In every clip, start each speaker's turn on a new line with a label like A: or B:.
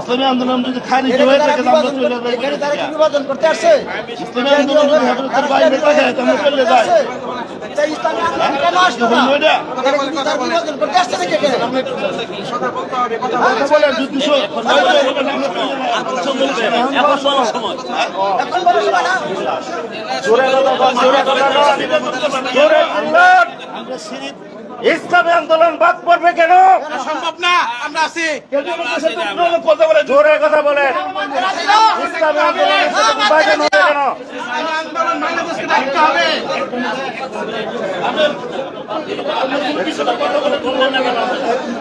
A: ইসলামী আন্দোলন যদি খারিজ হয়ে থাকে আমরা চলে যাই ইসলামী আন্দোলন যদি হেফাজতের বাইরে থাকে আমরা চলে যাই আমরা ইসলামী আন্দোলন বাদ পড়বে কেন?
B: সম্ভব না আমরা আছি।
A: কথা বলে জোরে কথা বলে ইসলামী কেন
B: আন্দোলন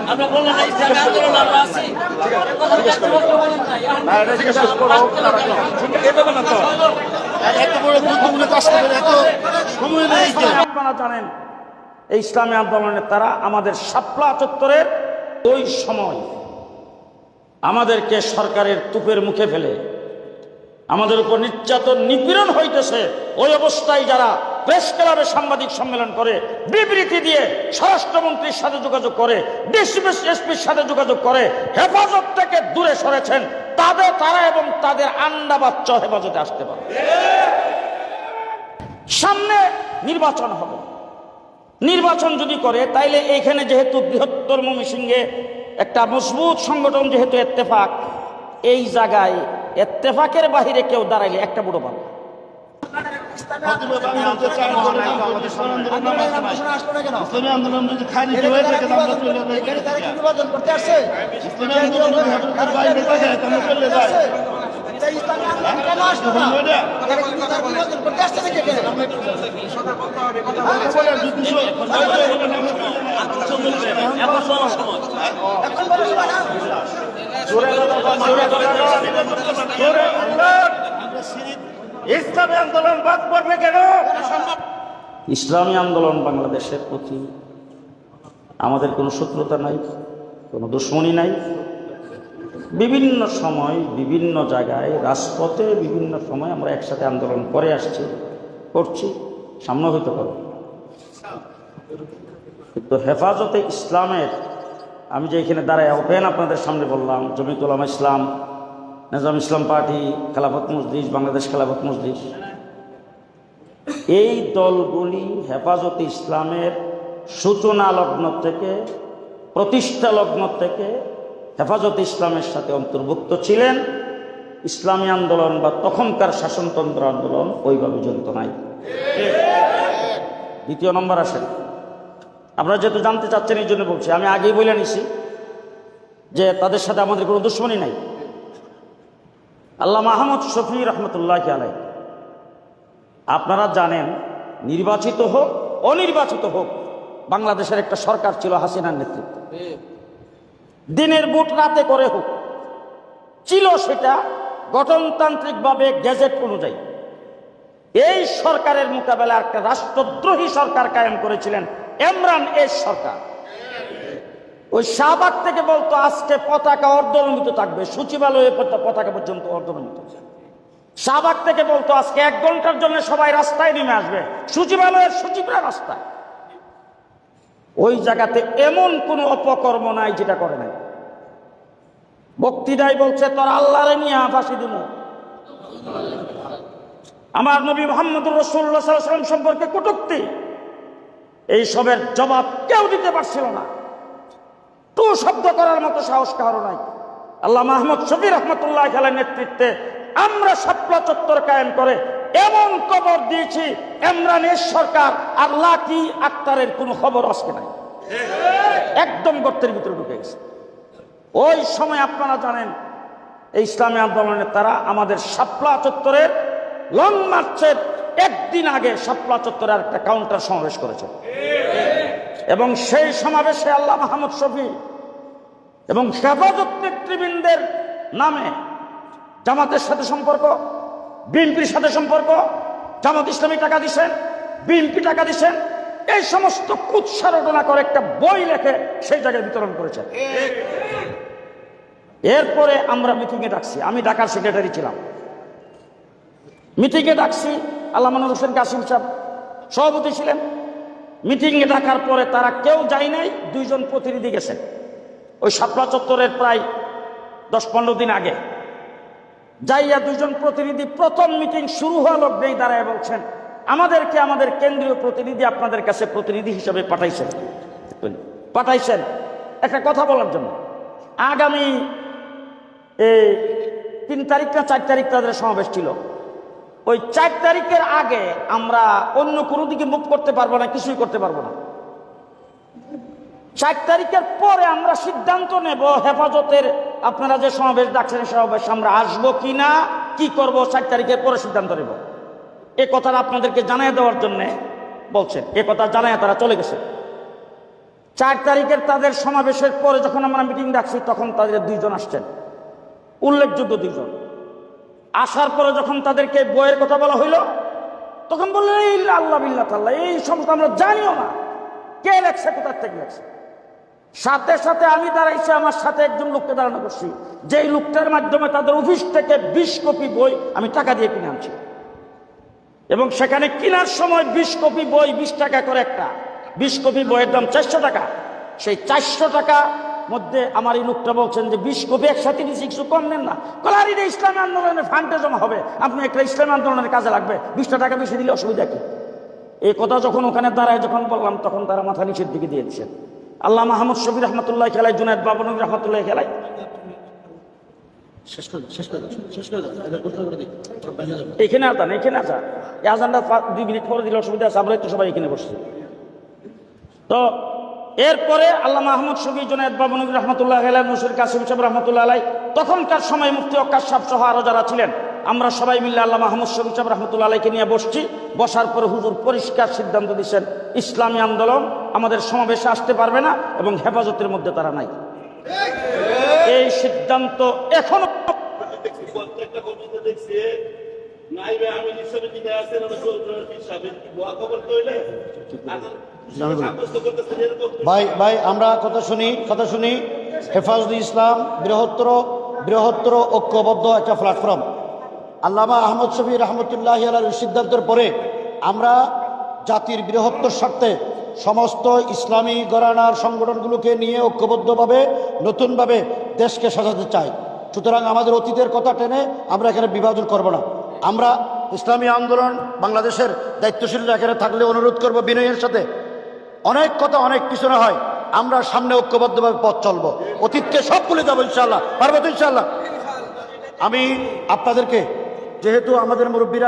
C: আমরা বললাম না ইসলামী আন্দোলন আমরা আছি
A: এত বড় গুরুত্বপূর্ণ কাজ করে এত সময় নেই।
D: জানেন এই ইসলামী আন্দোলনের তারা আমাদের শাপলা চত্বরের ওই সময় আমাদেরকে সরকারের তুপের মুখে ফেলে, আমাদের উপর নির্যাতন নিপীড়ন হইতেছে। ওই অবস্থায় যারা প্রেস ক্লাবে সাংবাদিক সম্মেলন করে, বিবৃতি দিয়ে স্বরাষ্ট্রমন্ত্রীর সাথে যোগাযোগ করে এসপির সাথে যোগাযোগ করে, হেফাজত থেকে দূরে সরেছেন, তাদের তারা এবং তাদের আন্ডা বাচ্চা হেফাজতে আসতে পারে। সামনে নির্বাচন হবে। নির্বাচন যদি করে তাইলে এইখানে যেহেতু বৃহত্তর মমিসিংহে একটা মজবুত সংগঠন যেহেতু এত্তেফাক এই জায়গায় এত্তেফাকের বাহিরে কেউ দাঁড়াইলে একটা বুড়ো পাবে
A: আন্দোলন নাম আছে নাই।
E: ঘোষণা আসলো না কেন?
A: ইসলামী আন্দোলন হয়ে বাদ পড়বে কেন
D: ইসলামী আন্দোলন বাংলাদেশের প্রতি আমাদের কোনো শত্রুতা নাই কোনো দুশ্মনী নাই বিভিন্ন সময়, বিভিন্ন জায়গায়, রাজপথে বিভিন্ন সময় আমরা একসাথে আন্দোলন করে আসছি, করছি সামনে হইতে পারব কিন্তু হেফাজতে ইসলামের, আমি যে এখানে দাঁড়ায় ওপেন আপনাদের সামনে বললাম জমিতুলাম ইসলাম, নিজাম ইসলাম পার্টি, খেলাফত মসজিদ বাংলাদেশ খেলাফত মসজিদ এই দলগুলি হেফাজতে ইসলামের সূচনা লগ্ন থেকে, প্রতিষ্ঠা লগ্ন থেকে হেফাজত ইসলামের সাথে অন্তর্ভুক্ত ছিলেন। ইসলামী আন্দোলন বা তখনকার শাসনতন্ত্র আন্দোলন ওইভাবে জড়িত নাই। দ্বিতীয় নম্বর আসেন। আপনারা যেহেতু জানতে চাচ্ছেন, এই জন্য বলছি, আমি আগেই বলে নিছি যে তাদের সাথে আমাদের কোনো দুশ্মনী নাই। আল্লাহ মাহমদ শফি রহমতুল্লাহ আলাই আপনারা জানেন, নির্বাচিত হোক, অনির্বাচিত হোক, বাংলাদেশের একটা সরকার ছিল হাসিনার নেতৃত্বে। দিনের বুট রাতে করে হোক। ছিল সেটা গঠনতান্ত্রিকভাবে গেজেট অনুযায়ী। এই সরকারের মোকাবেলায় একটা রাষ্ট্রদ্রোহী সরকার কায়েম করেছিলেন এমরান এস সরকার। ওই শাহবাগ থেকে বলতো, আজকে পতাকা অর্ধনমিত থাকবে। সচিবালয়ে পতা- পতাকা পর্যন্ত অর্ধনমিত শাহবাগ থেকে বলতো, আজকে এক ঘণ্টার জন্য সবাই রাস্তায় নেমে আসবে। সচিবালয়ের সচিবরা রাস্তায়। ওই জায়গাতে এমন কোনো অপকর্ম নাই যেটা করে নাই। বক্তৃতায় বলছে, তোর আল্লাহরে নিয়ে ফাঁসি দিব আমার নবী মোহাম্মদুর রসুল্লাহ সাল্লাম সম্পর্কে কটুক্তি। এই সবের জবাব কেউ দিতে পারছিল না। টু শব্দ করার মতো সাহস কারও নাই। আল্লাহ মাহমুদ শফি রহমতুল্লাহ খেলার নেতৃত্বে আমরা সাপলা চত্বর কায়েম করে এমন খবর দিয়েছি এমরানের সরকার আর লাকি আক্তারের কোনো খবর আজকে নাই। একদম গর্তের ভিতরে ঢুকে গেছে। ওই সময় আপনারা জানেন, এই ইসলামী আন্দোলনের তারা আমাদের শাপলা চত্বরের লং মার্চের একদিন আগে শাপলা চত্বরে একটা কাউন্টার সমাবেশ করেছে। এবং সেই সমাবেশে আল্লাহ মাহমুদ শফি এবং হেফাজত নেতৃবৃন্দের নামে জামাতের সাথে সম্পর্ক, বিএনপির সাথে সম্পর্ক, জামাত ইসলামী টাকা দিছেন বিএনপি টাকা দিছেন এই সমস্ত কুৎসারটনা করে একটা বই লেখে সেই জায়গায় বিতরণ করেছেন। এরপরে আমরা মিটিংয়ে ডাকছি। আমি ঢাকার সেক্রেটারি ছিলাম। মিটিংয়ে ডাকছি, আল্লাহ মানুর হোসেন কাসিম সাহেব সভাপতি ছিলেন। মিটিংয়ে ডাকার পরে তারা কেউ যায় নাই, দুইজন প্রতিনিধি গেছেন। ওই শাপলা চত্বরের প্রায় দশ পনেরো দিন আগে। যাইয়া দুইজন প্রতিনিধি, প্রথম মিটিং শুরু হওয়া লগ্নেই দাঁড়ায় বলছেন, আমাদেরকে আমাদের কেন্দ্রীয় প্রতিনিধি আপনাদের কাছে প্রতিনিধি হিসেবে পাঠাইছেন। পাঠাইছেন। একটা কথা বলার জন্য। আগামী এই তিন তারিখ না চার তারিখ তাদের সমাবেশ ছিল। ওই চার তারিখের আগে আমরা অন্য কোনো দিকে মুভ করতে পারব না, কিছুই করতে পারব না। চার তারিখের পরে আমরা সিদ্ধান্ত নেব হেফাজতের আপনারা যে সমাবেশ ডাকছেন সমাবেশ আমরা আসব কি না কি করব, চার তারিখের পরে সিদ্ধান্ত নেব। এ কথাটা আপনাদেরকে জানাই দেওয়ার জন্য বলছেন। এ কথা জানায় তারা চলে গেছে। চার তারিখের তাদের সমাবেশের পরে যখন আমরা মিটিং ডাকছি, তখন তাদের দুইজন আসছেন। উল্লেখযোগ্য দুইজন। আসার পরে যখন তাদেরকে বইয়ের কথা বলা হইল, তখন বললেন, এই আল্লাহ তাল্লাহ, এই সমস্ত আমরা জানিও না। কে লেখছে কোথার থেকে লেখছে? সাথে সাথে আমি দাঁড়াইছি, আমার সাথে একজন লোককে দাঁড়ানো করছি। যেই লোকটার মাধ্যমে তাদের অফিস থেকে বিশ কপি বই আমি টাকা দিয়ে কিনে আনছি। এবং সেখানে কেনার সময় বিশ কপি বই, বিশ টাকা করে একটা। বিশ কপি বইয়ের দাম চারশো টাকা। সেই চারশো টাকা মধ্যে আমার এই লোকটা বলছেন যে বিশ কপি একসাথে নিচ্ছি কিছু কম নেন না। কলার এটা ইসলামী আন্দোলনের ফান্ডে জমা হবে। আপনি একটা ইসলাম আন্দোলনের কাজে লাগবে। বিশটা টাকা বেশি দিলে অসুবিধা কি? এই কথা যখন ওখানে দাঁড়ায় যখন বললাম তখন তারা মাথা নিচের দিকে দিয়ে দিচ্ছেন আল্লাহ মাহমুদ শফি রহমতুল্লাহ খেলায় জুনায়দ বাবন রহমতুল্লাহ খেলায়। এখানে এখানে আসা এই আজানটা দুই মিনিট পরে দিলে অসুবিধা আছে আমরা তো সবাই এখানে বসছি। তো এরপরে আল্লাহ মাহমুদ শফি জুনায়দ বাবন রহমতুল্লাহ আলাই মুসুর কাসিম সাহেব রহমতুল্লাহ আলাই তখনকার সময় মুফতি অক্কাশ সাহেব সহ আরও যারা ছিলেন আমরা সবাই মিলে আল্লাহ মাহমুদ শফি সাহেব রহমতুল্লাহ আলাইকে নিয়ে বসছি। বসার পরে হুজুর পরিষ্কার সিদ্ধান্ত দিচ্ছেন ইসলামী আন্দোলন আমাদের সমাবেশে আসতে পারবে না এবং হেফাজতের মধ্যে তারা নাই। এই সিদ্ধান্ত
A: এখনও আছেন,
F: ভাই ভাই, আমরা কথা শুনি কথা শুনি। হেফাজুল ইসলাম, বৃহত্তর বৃহত্তর ঐক্যবদ্ধ একটা প্ল্যাটফর্ম আল্লামা আহমদ শফি রহমতুল্লাহ সিদ্ধান্তের পরে আমরা জাতির বৃহত্তর স্বার্থে সমস্ত ইসলামী গরানার সংগঠনগুলোকে নিয়ে ঐক্যবদ্ধভাবে, নতুনভাবে দেশকে সাজাতে চাই। সুতরাং আমাদের অতীতের কথা টেনে আমরা এখানে বিভাজন করব না। আমরা ইসলামী আন্দোলন বাংলাদেশের দায়িত্বশীলরা এখানে থাকলে অনুরোধ করব বিনয়ের সাথে। অনেক কথা অনেক পিছনে হয়। আমরা সামনে ঐক্যবদ্ধভাবে পথ চলবো। অতীতকে সব ভুলে যাব ইনশাল্লাহ পারব তো ইনশাল্লাহ আমি আপনাদেরকে যেহেতু আমাদের মুরব্বীরা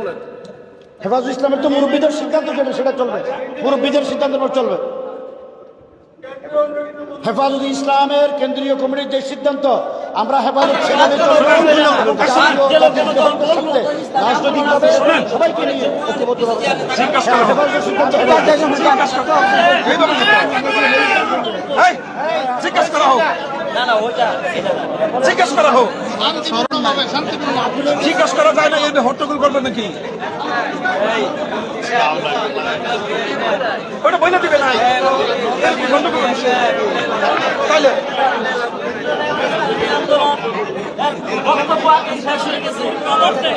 A: বলেন।
F: হেফাজুল ইসলামের তো মুরব্বীদের সিদ্ধান্ত যেটা সেটা চলবে। মুরব্বীদের সিদ্ধান্ত চলবে। হেফাজুল ইসলামের কেন্দ্রীয় কমিটির যে সিদ্ধান্ত আমরা হেফাজত সেখানে চলবে এবং জাতীয় জাতীয় সাথে রাজনৈতিকভাবে সবাইকে নিয়ে ঐক্যবদ্ধভাবে চলবে। হেফাজতের সিদ্ধান্ত
B: জিজ্ঞেস করা হোক
C: না না ওইটা এটা না।
B: জিজ্ঞেস করা হোক জিজ্ঞেস করা যায় না এই হট্টগোল করবে নাকি ওটা বইলে দিবে হচ্ছে। তাহলে
C: বক্তব্য আগে শেষ হয়ে গেছে প্রভাব নেই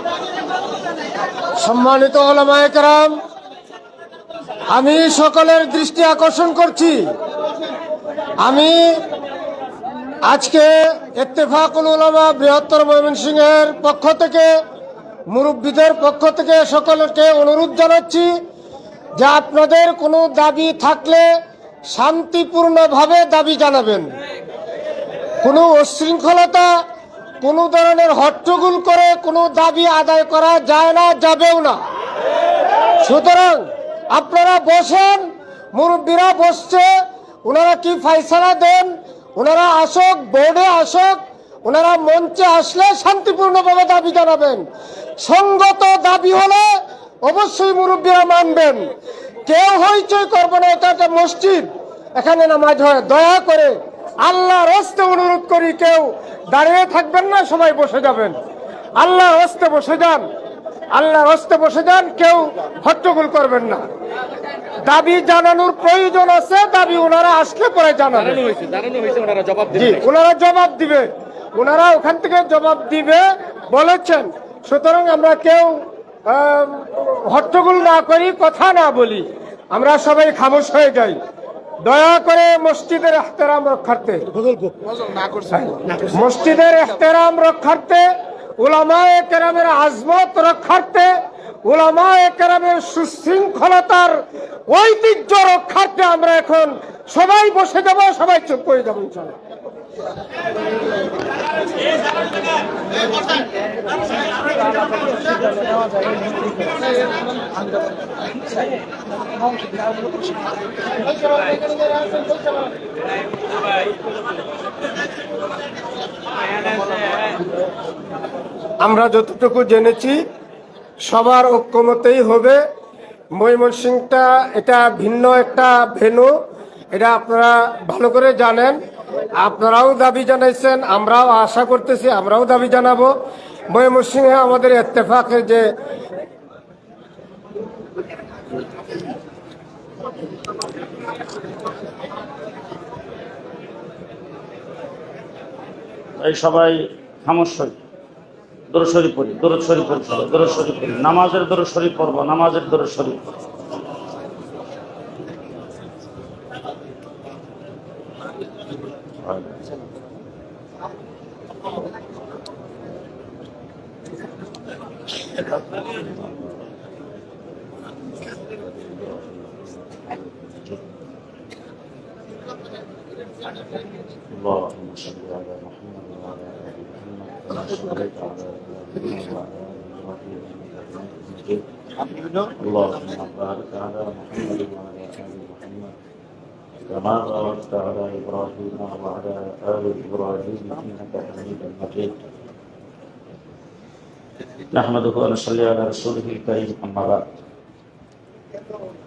G: সম্মানিত ওলামায়ে কেরাম, আমি সকলের দৃষ্টি আকর্ষণ করছি। আমি আজকে ইত্তেফাকুল উলামা বৃহত্তর ময়মনসিংহের পক্ষ থেকে, মুরব্বীদের পক্ষ থেকে সকলকে অনুরোধ জানাচ্ছি যে আপনাদের কোনো দাবি থাকলে শান্তিপূর্ণভাবে দাবি জানাবেন। কোনো উশৃঙ্খলতা কোনো ধরনের হট্টগোল করে কোনো দাবি আদায় করা যায় না, যাবেও না। সুতরাং আপনারা বসেন, মুরব্বীরা বসছে, ওনারা কি ফাইসালা দেন, ওনারা আসক, বোর্ডে আসক, ওনারা মঞ্চে আসলে শান্তিপূর্ণভাবে দাবি জানাবেন। সঙ্গত দাবি হলে অবশ্যই মুরব্বীরা মানবেন। কেউ হইচই করবে না, এটা একটা মসজিদ। এখানে নামাজ হয়। দয়া করে আল্লাহ হস্তে অনুরোধ করি কেউ দাঁড়িয়ে থাকবেন না সবাই বসে যাবেন। আল্লাহর হস্তে বসে যান। আল্লাহর হস্তে বসে যান কেউ হট্টগোল করবেন না। দাবি জানানোর প্রয়োজন আছে দাবি ওনারা আসলে পরে জানাবেন জি ওনারা জবাব দিবে। ওনারা ওখান থেকে জবাব দিবে বলেছেন। সুতরাং আমরা কেউ হট্টগোল না করি কথা না বলি। আমরা সবাই খামোশ হয়ে যাই। দয়া করে মসজিদের এহতেরাম রক্ষার্থে। মসজিদের এহতেরাম রক্ষার্থে, উলামায়ে কেরামের আজমত রক্ষার্থে, উলামায়ে কেরামের সুশৃঙ্খলতার ঐতিহ্য রক্ষার্থে আমরা এখন সবাই বসে যাব, সবাই চুপ করে যাব ইনশাআল্লাহ। আমরা যতটুকু জেনেছি, সবার ঐক্যমতেই হবে। ময়মনসিংটা এটা ভিন্ন একটা ভেনু এটা আপনারা ভালো করে জানেন। আপনারাও দাবি জানাইছেন, আমরাও আশা করতেছি আমরাও দাবি জানাব। ময়মনসিংহে আমাদের ইত্তেফাকের যে
D: এই সবাই খামোশ হই পড়ি, দরদ শরীফ পড়ি সবাই পড়ি নামাজের দরদ শরীফ পড়ব, নামাজের দরদ শরীফ পড়ব। اللهم صل على محمد وعلى ال محمد كما صليت على ابراهيم وعلى ال ابراهيم انك حميد مجيد اللهم بارك على محمد وعلى ال محمد كما باركت على ابراهيم وعلى ال ابراهيم انك حميد مجيد نحمده ونصلي على رسوله الكريم اما بعد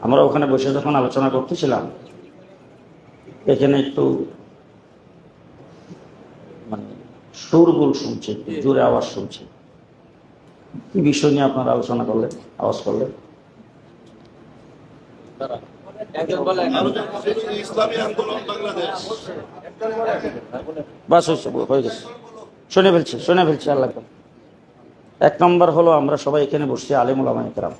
D: আমরা ওখানে বসে যখন আলোচনা করতেছিলাম এখানে একটু সুরগুল শুনছে জোরে আওয়াজ শুনছে। কি বিষয় নিয়ে আপনারা আলোচনা করলেন আওয়াজ করলেন?
A: ইসলামী আন্দোলন বাংলাদেশ।
D: বাস হয়ে গেছে। শুনে ফেলছে শুনে ফেলছে আল্লাহ এক নম্বর হলো আমরা সবাই এখানে বসছি আলিমুল আমাইকরাম